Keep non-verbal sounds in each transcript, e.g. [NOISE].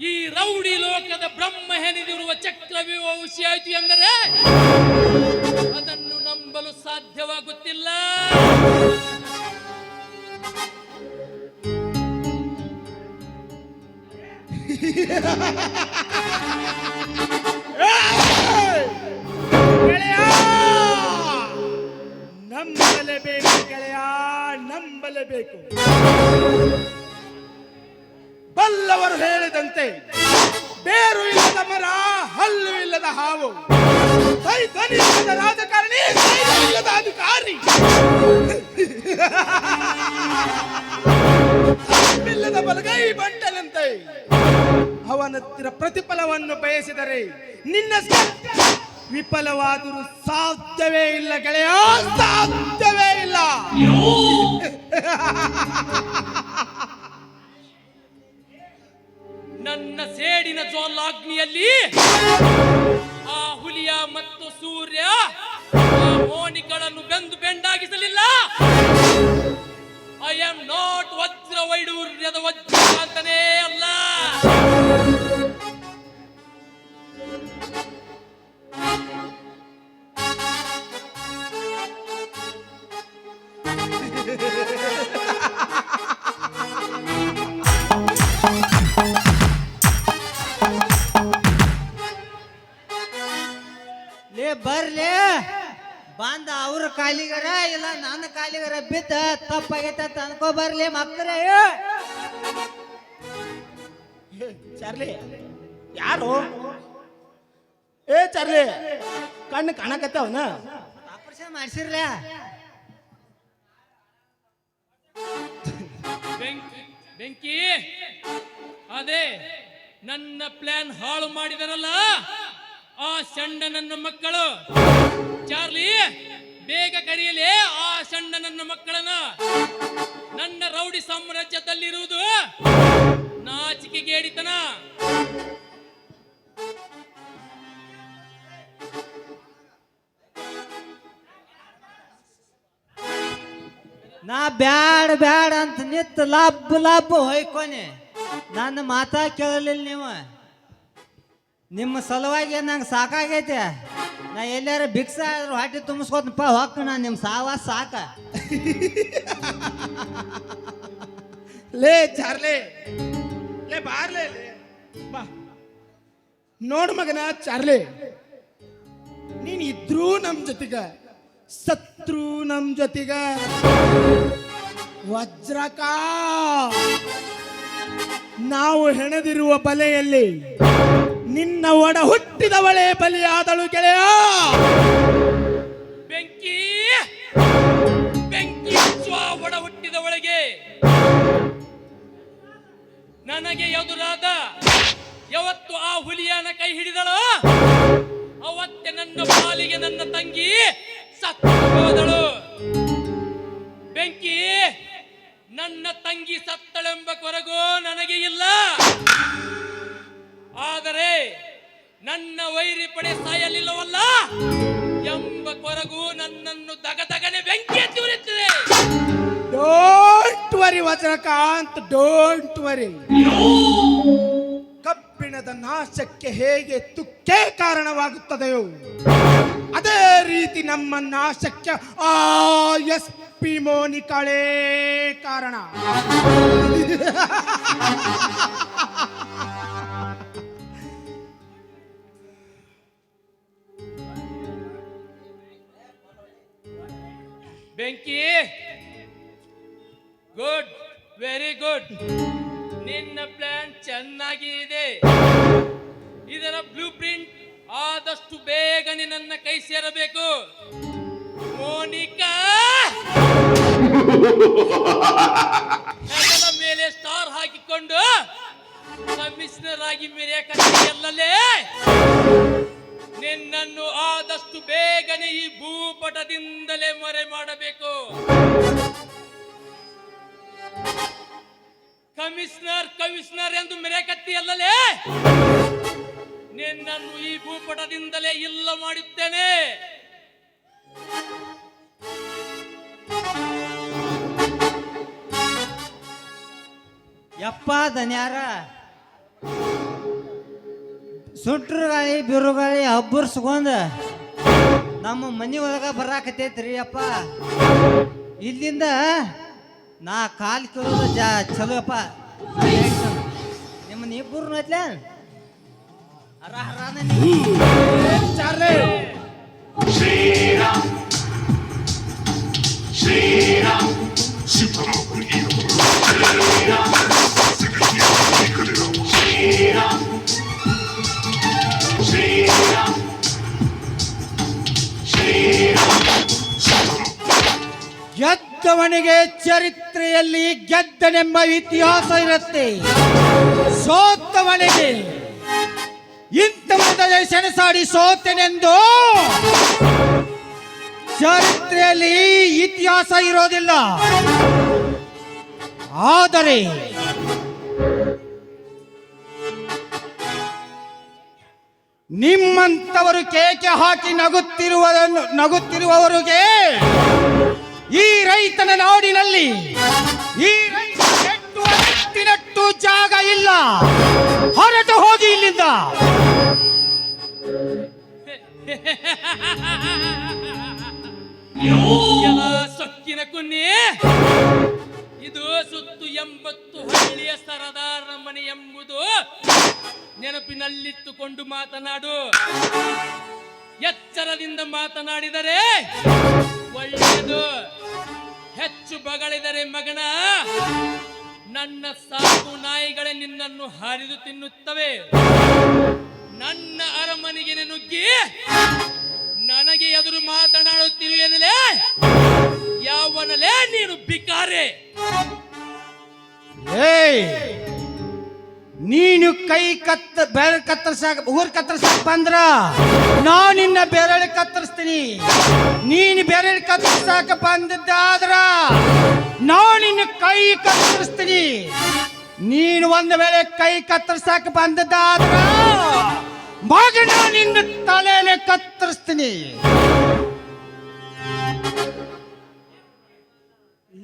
ಈ ರೌಡಿ ಲೋಕದ ಬ್ರಹ್ಮ ಹೆಣೆದಿರುವ ಚಕ್ರವ್ಯೂಹ ಹುಸಿಯಾಯಿತು ಎಂದರೆ ನಂಬಲೇಬೇಕು ಬಲ್ಲವರು ಹೇಳಿದಂತೆ, ಬೇರು ಇಲ್ಲದ ಮರ, ಹಲ್ಲು ಇಲ್ಲದ ಹಾವು ಇಲ್ಲದ ರಾಜಕಾರಣಿ ಇಲ್ಲದ ಅಧಿಕಾರಿ. ಇಲ್ಲದ ಬಲಗೈ ಬಂಟನಂತೆ. ಅವನತ್ತಿರ ಪ್ರತಿಫಲವನ್ನು ಬಯಸಿದರೆ ನಿನ್ನ ವಿಫಲವಾದರೂ ಸಾಧ್ಯವೇ ಇಲ್ಲ ಗೆಳೆಯ ಸಾಧ್ಯವೇ ಇಲ್ಲ ನನ್ನ [LAUGHS] ಸೇಡಿನ ಜ್ವಾಲಾಗ್ನಿಯಲ್ಲಿ ಆ ಹುಲಿಯ ಮತ್ತು ಸೂರ್ಯ ಆ ಮೋನಿಗಳನ್ನು ಬೆಂದು ಬೆಂಡಾಗಿಸಲಿಲ್ಲ. ಐ ಆಮ್ ನಾಟ್ ವಜ್ರ ವೈಡೂರ್ಯದ ವಜ್ರ ಅಂತನೇ ಅಲ್ಲ. ಕಾಲಿಗರ ಇಲ್ಲ ನನ್ನ ಕಾಲಿಗರ ಬಿದ್ದ ತಪ್ಪಾಗೈತೆ ಅಂತ ಅನ್ಕೋ ಬರ್ಲಿ ಮಕ್ಕಳ. ಚರ್ಲಿ ಯಾರು? ಏ ಚರ್ಲಿ ಕಣ್ಣು ಕಾಣಕತ್ತವನ ಆಪರೇಷನ್ ಮಾಡಿಸಿರ್ಲ. ಬೆಂಕಿ ಬೆಂಕಿ ಅದೇ ನನ್ನ ಪ್ಲಾನ್ ಹಾಳು ಮಾಡಿದರಲ್ಲ ಆ ಸಣ್ಣ ನನ್ನ ಮಕ್ಕಳು. ಚಾರ್ಲಿ ಬೇಗ ಕರೆಯಲಿ ಆ ಸಣ್ಣ ನನ್ನ ಮಕ್ಕಳನ್ನ. ನನ್ನ ರೌಡಿ ಸಾಮ್ರಾಜ್ಯದಲ್ಲಿರುವುದು ನಾಚಿಕೆಗೇಡಿತನ ನಾ ಬ್ಯಾಡ ಬ್ಯಾಡ ಅಂತ ನಿತ್ ಲಬ್ ಲಬ್ ಹೊಯ್ಕೊನೆ. ನನ್ನ ಮಾತಾ ಕೇಳಲಿಲ್ಲ ನೀವು. ನಿಮ್ಮ ಸಲುವಾಗಿ ನಂಗೆ ಸಾಕಾಗೈತೆ. ಎಲ್ಲಾರ ಭಿಕ್ಷ ಆದ್ರೂ ಹೊಟ್ಟೆ ತುಂಬಿಸ್ಕೊತನಪ್ಪ ಹೊಕ್ಕ ನಾ ನಿಮ್ಮ ಸಾವ ಸಾಕ. ಲೇ ಚಾರ್ಲೆ, ಲೇ ಬಾರ್ಲೆ ಬಾ. ನೋಡ್ ಮಗನ ಚಾರ್ಲೆ, ನೀನ್ ಇದ್ರೂ ನಮ್ ಜೊತೆಗ, ಸತ್ರು ನಮ್ ಜೊತೆಗ. ವಜ್ರಕ. ನಾವು ಹೆಣೆದಿರುವ ಬಲೆಯಲ್ಲಿ ನಿನ್ನ ಒಡ ಹುಟ್ಟಿದವಳೇ ಬಲಿಯಾದಳು ಗೆಳೆಯ. ಬೆಂಕಿ ಬೆಂಕಿ ಒಡ ಹುಟ್ಟಿದವಳಿಗೆ ನನಗೆ ಎದುರಾದ ಯಾವತ್ತು ಆ ಹುಲಿಯನ ಕೈ ಹಿಡಿದಳೋ, ಅವತ್ತೆ ನನ್ನ ಪಾಲಿಗೆ ನನ್ನ ತಂಗಿ ವಜ್ರಕಾಂತ್ ಡೋಂಟ್ ವರಿ. ಕಬ್ಬಿಣದ ನಾಶಕ್ಕೆ ಹೇಗೆ ತುಕ್ಕೆ ಕಾರಣವಾಗುತ್ತದೆಯೋ ಅದೇ ರೀತಿ ನಮ್ಮ ನಾಶಕ್ಕೆ ಆ ಎಸ್ ಪಿ ಮೋನಿಕಾಳೇ ಕಾರಣ. ಬೆಂಕಿ. ಗುಡ್ ವೆರಿ ಗುಡ್ ನಿನ್ನ ಪ್ಲಾನ್ ಚೆನ್ನಾಗಿದೆ. ಇದರ ಬ್ಲೂ ಪ್ರಿಂಟ್ ಆದಷ್ಟು ಬೇಗನೆ ನನ್ನ ಕೈ ಸೇರಬೇಕು. ಮೋನಿಕಾ! ಮೇಲೆ ಸ್ಟಾರ್ ಹಾಕಿಕೊಂಡು ಕಮಿಷನರ್ ಆಗಿ ಮೆರೆಯಕಲ್ಲೇ ನಿನ್ನನ್ನು ಆದಷ್ಟು ಬೇಗನೆ ಈ ಭೂಪಟದಿಂದಲೇ ಮರೆ ಮಾಡಬೇಕು. ಕಮಿಷನರ್ ಕಮಿಷನರ್ ಎಂದು ಮೆರೆಕತ್ತಿ ಅಲ್ಲಲೇ? ನಿನ್ನನ್ನು ಈ ಭೂಪಟದಿಂದಲೇ ಇಲ್ಲ ಮಾಡುತ್ತೇನೆ ಯಪ್ಪ ದನ್ಯಾರ ಸುಟ್ರು ಗಾಳಿ ಬಿರುಗಾಳಿ ನಮ್ಮ ಮನೆ ಒಳಗ ಬರಾಕತೈತ್ರಿ ಅಪ್ಪ. ಇಲ್ಲಿಂದ ನಾ ಕಾಲ್ ಕಿಳೋದು ಜಾ ಚಲೋ ಅಪ್ಪ. ನಿಮ್ಮನ್ನ ಇಬ್ಬರು ನೋಡ್ಲ ಹರ ಹರಾನ ನೀವು. ಚಾರ್ಲಿ. ಗೆದ್ದವನಿಗೆ ಚರಿತ್ರೆಯಲ್ಲಿ ಗೆದ್ದನೆಂಬ ಇತಿಹಾಸ ಇರುತ್ತೆ. ಸೋತವನಿಗೆ ಇಂಥವನ ಸೆಣಸಾಡಿ ಸೋತೆನೆಂದು ಚರಿತ್ರೆಯಲ್ಲಿ ಇತಿಹಾಸ ಇರೋದಿಲ್ಲ. ಆದರೆ ನಿಮ್ಮಂತವರು ಕೇಕೆ ಹಾಕಿ ನಗುತ್ತಿರುವ ನಗುತ್ತಿರುವವರಿಗೆ ಈ ರೈತನ ನಾಡಿನಲ್ಲಿ ಈ ರೈತ ಜಾಗ ಇಲ್ಲ. ಹೊರಟು ಹೋಗಿ ಇಲ್ಲಿಂದ. ಸೊಕ್ಕಿನ ಕುನ್ನಿ. ಇದು ಸುತ್ತು ಎಂಬತ್ತು ಹಳ್ಳಿಯ ಸರದಾರನ ಮನೆ ಎಂಬುದು ನೆನಪಿನಲ್ಲಿಟ್ಟುಕೊಂಡು ಮಾತನಾಡು. ಎಚ್ಚರದಿಂದ ಮಾತನಾಡಿದರೆ ಒಳ್ಳೆಯದು. ಹೆಚ್ಚು ಬಗಳಿದರೆ ಮಗನ, ನನ್ನ ಸಾಕು ನಾಯಿಗಳೇ ನಿನ್ನನ್ನು ಹರಿದು ತಿನ್ನುತ್ತವೆ. ನನ್ನ ಅರಮನೆಗೆ ನುಗ್ಗಿ ನನಗೆ ಎದುರು ಮಾತನಾಡುತ್ತಿರುವೆನಲೇ ಯಾವನಲೇ ನೀನು ಬಿಕಾರೆ ಏಯ್! ನೀನು ಕೈ ಕತ್ತ ಬೆರಳು ಕತ್ತರಿಸಾಕ ಊರ್ ಕತ್ತರಿಸಾಕ ಬಂದ್ರ ನಾ ನಿನ್ನ ಬೆರಳು ಕತ್ತರಿಸ್ತೀನಿ ನೀನು ಬೆರಳು ಕತ್ತರಿಸಾಕ ಬಂದಿದ್ದಾದ್ರ ನಾ ನಿನ್ನ ಕೈ ಕತ್ತರಿಸ್ತೀನಿ ನೀನು ಒಂದು ವೇಳೆ ಕೈ ಕತ್ತರಿಸಾಕ ಬಂದಿದ್ದಾದ್ರ ಮಗನ ನಿನ್ನ ತಲೆನೆ ಕತ್ತರಿಸ್ತೀನಿ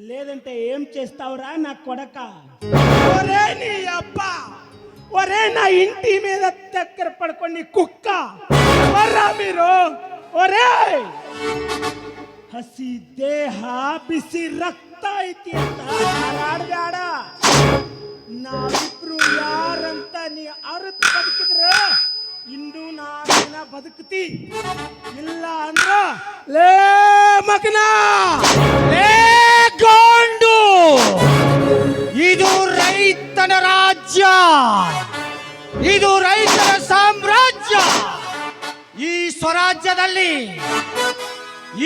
లేదంటే ఏం చేస్తావురా నా కొడక ఒరే నీ అబ్బా ఒరే నా ఇంటి మీద దగ్గర పడుకోండి కుక్క ఎవర్రా మీరు ఒరే ಹಸಿ ದೇಹ ಬಿಸಿ ರಕ್ತ ಐತಿ ಅಂತ ಹಾರಾಡ್ಬೇಡ ನಾವಿಬ್ರು ಯಾರಂತ ನೀ ಅರ್ಥ ಬದುಕಿದ್ರ ಇಂದು ನಾವಿನ ಬದುಕ್ತಿ ಇಲ್ಲ ಅಂದ್ರ ಲೇ ಮಗನ ಲೇ ಇದು ರೈತರ ಸಾಮ್ರಾಜ್ಯ. ಈ ಸ್ವರಾಜ್ಯದಲ್ಲಿ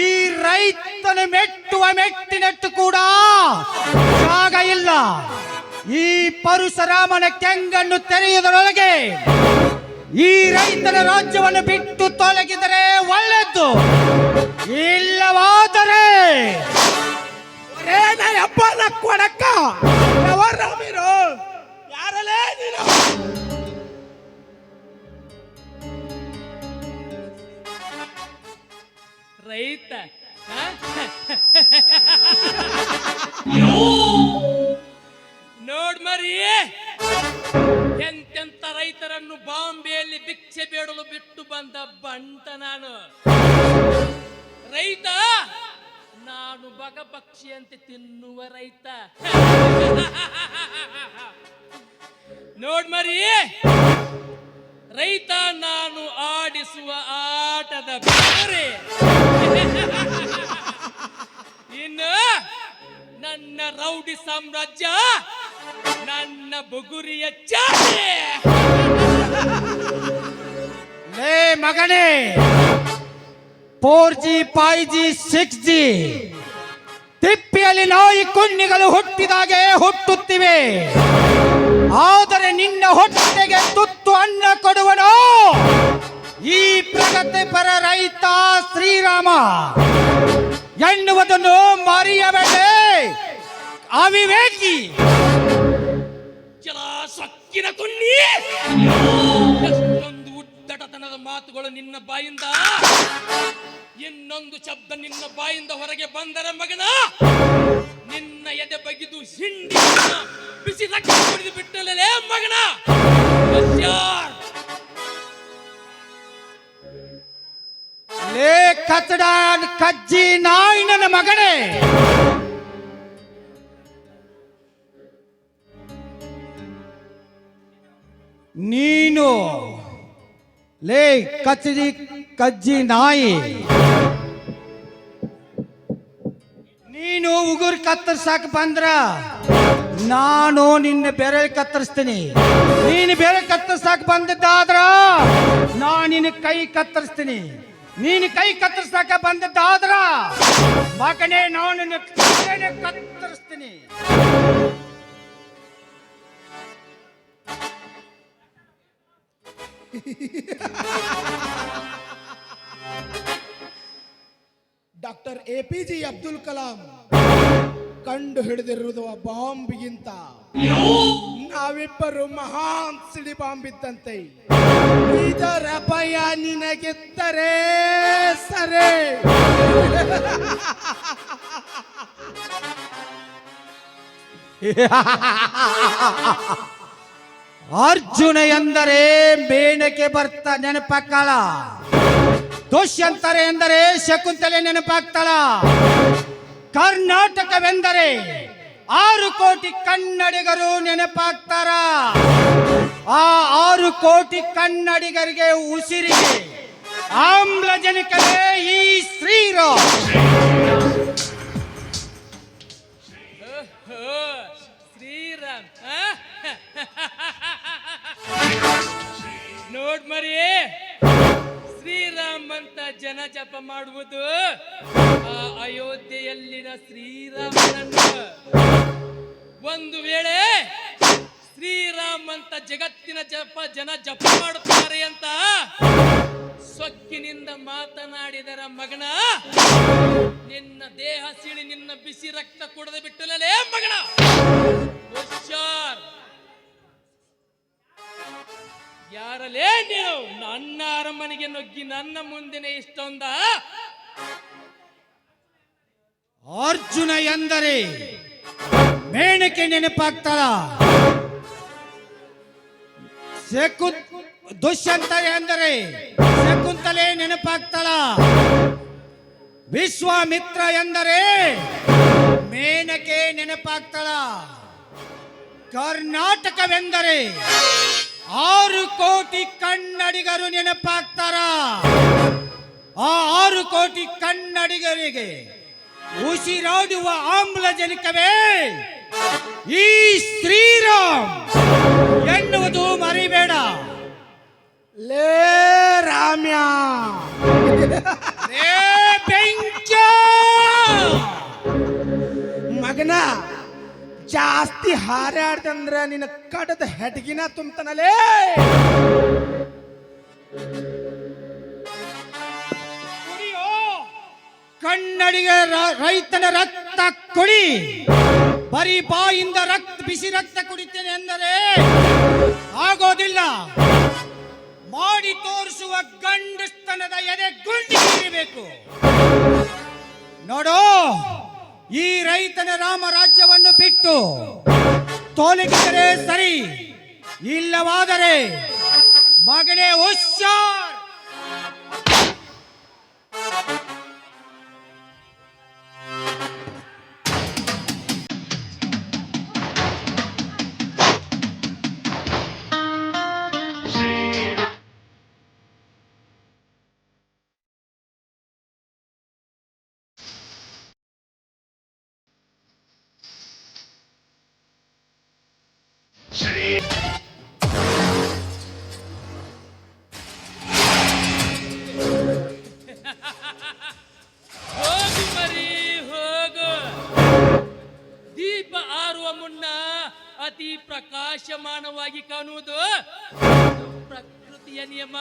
ಈ ರೈತನ ಮೆಟ್ಟುವ ಮೆಟ್ಟಿನಟ್ಟು ಕೂಡ ಜಾಗ ಇಲ್ಲ. ಈ ಪರಶುರಾಮನ ಕೆಂಗನ್ನು ತೆರೆಯುವುದರೊಳಗೆ ಈ ರೈತನ ರಾಜ್ಯವನ್ನು ಬಿಟ್ಟು ತೊಲಗಿದರೆ ಒಳ್ಳೆದ್ದು ಇಲ್ಲವಾದರೆ ಕೊಡಕ್ಕ ನೀನು ರೈತ? ನೋಡ್ ಮರಿ. ಎಂತೆಂತ ರೈತರನ್ನು ಬಾಂಬೆಯಲ್ಲಿ ಭಿಕ್ಷೆ ಬೇಡಲು ಬಿಟ್ಟು ಬಂದ ಬಂಟ ನಾನು. ರೈತ, ನಾನು ಬಗಪಕ್ಷಿ ಅಂತ ತಿನ್ನುವ ರೈತ. [LAUGHS] ನೋಡ್ ಮರಿ. ರೈತ ನಾನು ಆಡಿಸುವ ಆಟದ ಬೇರೆ ಇನ್ನು ನನ್ನ ರೌಡಿ ಸಾಮ್ರಾಜ್ಯ, ನನ್ನ ಬುಗುರಿಯ ಚಾಟೆ ಲೇ ಮಗನೇ four G five G six G ತಿಪ್ಪಿಯಲ್ಲಿ ನಾಯಿ ಕುನ್ನಿಗಳು ಹುಟ್ಟಿದಾಗೆ ಹುಟ್ಟುತ್ತಿವೆ. ಆದರೆ ನಿನ್ನ ಹೊಟ್ಟೆಗೆ ತುತ್ತು ಅನ್ನ ಕೊಡುವನು. ಈ ಪ್ರಗತಿಪರ ರೈತ ಶ್ರೀರಾಮ. ಎನ್ನುವುದನ್ನು ಮರೆಯಬೇಡಿ. ಅವಿವೇಕಿ. ಚಲ ಸೊಕ್ಕಿನ ಕುನ್ನಿ. ಎಷ್ಟೊಂದು ಉದ್ದಟತನದ ಮಾತುಗಳು ನಿನ್ನ ಬಾಯಿಂದ. ಇನ್ನೊಂದು ಶಬ್ದ ನಿನ್ನ ಬಾಯಿಂದ ಹೊರಗೆ ಬಂದರೆ ಮಗನ. ನಿನ್ನ ಎದೆ ಬಗಿದು ಹಿಂಡಿ ಬಿಸಿ ರಕ್ತ ಕುಡಿದು ಬಿಟ್ಟಲೇ ಮಗನ. ಲೇ ಕತ್ತಡ ಕಜ್ಜಿ ನಾಯಿ ನನ್ನ ಮಗನೇ. ನೀನು ಲೇ ಕಚ್ಚಿ ಕಜ್ಜಿ ನಾಯಿ. ನೀನು ಉಗುರು ಕತ್ತರ್ಸಾಕ ಬಂದ್ರ, ನಾನು ನಿನ್ನ ಬೆರೆ ಕತ್ತರಿಸ್ತೀನಿ. ನೀನು ಬೆರೆ ಕತ್ತರ್ಸಾಕ ಬಂದಿದ್ದಾದ್ರ, ನಾ ನಿನ್ನ ಕೈ ಕತ್ತರಿಸ್ತೀನಿ. ನೀನು ಕೈ ಕತ್ತರಿಸಾಕ ಬಂದಿದ್ದಾದ್ರ, ಮಗನೇ, ನಾನು ನಿನ್ನ ಕತ್ತರಿಸ್ತೀನಿ. [LAUGHS] A P J Abdul Kalam ಕಂಡು ಹಿಡಿದಿರುವುದು ಬಾಂಬ್ಗಿಂತ. ನಾವಿಬ್ಬರು ಮಹಾನ್ ಸಿಡಿ ಬಾಂಬ್ ಇದ್ದಂತೆ ಇದರ ಭಯ ನಿನಗೆತ್ತರೆ ಸರೇ. [LAUGHS] ಅರ್ಜುನ ಎಂದರೆ ಮೇಣಕ್ಕೆ ಬರ್ತ ನೆನಪಾಕ್ಕಳ. ದುಷ್ಯಂತರ ಎಂದರೆ ಶಕುಂತಲೆ ನೆನಪಾಗ್ತಾಳ. ಕರ್ನಾಟಕವೆಂದರೆ ಆರು ಕೋಟಿ ಕನ್ನಡಿಗರು ನೆನಪಾಗ್ತಾರ. ಆ ಆರು ಕೋಟಿ ಕನ್ನಡಿಗರಿಗೆ ಉಸಿರಿಗೆ ಆಮ್ಲಜನಕವೇ ಸೊಕ್ಕಿನಿಂದ ಮಾತನಾಡಿದರ ಮಗನ, ನಿನ್ನ ದೇಹ ಸಿಳಿ ನಿನ್ನ ಬಿಸಿ ರಕ್ತ ಕುಡದ ಬಿಟ್ಟಲೇ ಮಗನ. ಹುಷಾರ್. ಯಾರಲೇ ನೀನು ನನ್ನ ಅರಮನೆಗೆ ನುಗ್ಗಿ ನನ್ನ ಮುಂದಿನ ಇಷ್ಟೊಂದ. ಅರ್ಜುನ ಎಂದರೆ ಮೇಣಕ್ಕೆ ನೆನಪಾಗ್ತಾರ ಶಕು ದುಷ್ಯಂತ ಎಂದರೆ ಶಕುಂತಲೆ ನೆನಪಾಗ್ತಾಳ? ವಿಶ್ವಾಮಿತ್ರ ಎಂದರೆ ಮೇನಕೆ ನೆನಪಾಗ್ತಾಳ. ಕರ್ನಾಟಕವೆಂದರೆ ಆರು ಕೋಟಿ ಕನ್ನಡಿಗರು ನೆನಪಾಗ್ತಾರ. ಆ ಆರು ಕೋಟಿ ಕನ್ನಡಿಗರಿಗೆ ಉಸಿರಾಡುವ ಆಮ್ಲಜನಕವೇ ಈ ಶ್ರೀರಾಮ್ ಎನ್ನುವುದು ಮರಿಬೇಡ. ಲೇ ಮಗನ, ಜಾಸ್ತಿ ಹಾರಾಡ್ದಂದ್ರ ನಿನ್ನ ಕಡದ ಹೆಟ್ಗಿನ ತುಂಬತನಲೇ. ಕನ್ನಡಿಗ ರೈತನ ರಕ್ತ ಕುಡಿ. ಬರೀ ಬಾಯಿಂದ ರಕ್ತ, ಬಿಸಿ ರಕ್ತ ಕುಡಿತೇನೆ ಎಂದರೆ ಆಗೋದಿಲ್ಲ. ಮಾಡಿ ತೋರಿಸುವ ಗಂಡಸ್ತನದ ಎದೆ ಗುಂಡಿ ಇರಬೇಕು ನೋಡು, ಈ ರೈತನ ರಾಮರಾಜ್ಯವನ್ನು ಬಿಟ್ಟು ತೊಲಗಿದರೆ ಸರಿ, ಇಲ್ಲವಾದರೆ ಮಗನೇ ಹುಷಾರ್ ಪ್ರಕೃತಿಯ ನಿಯಮ.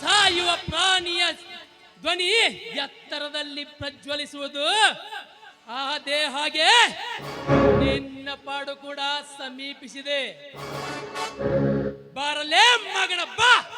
ಸಾಯುವ ಪ್ರಾಣಿಯ ಧ್ವನಿ ಎತ್ತರದಲ್ಲಿ ಪ್ರಜ್ವಲಿಸುವುದು. ಆ ಹಾಗೆ ನಿನ್ನ ಪಾಡು ಕೂಡ ಸಮೀಪಿಸಿದೆ. ಬಾರಲೇ ಮಗನ ಬಾ.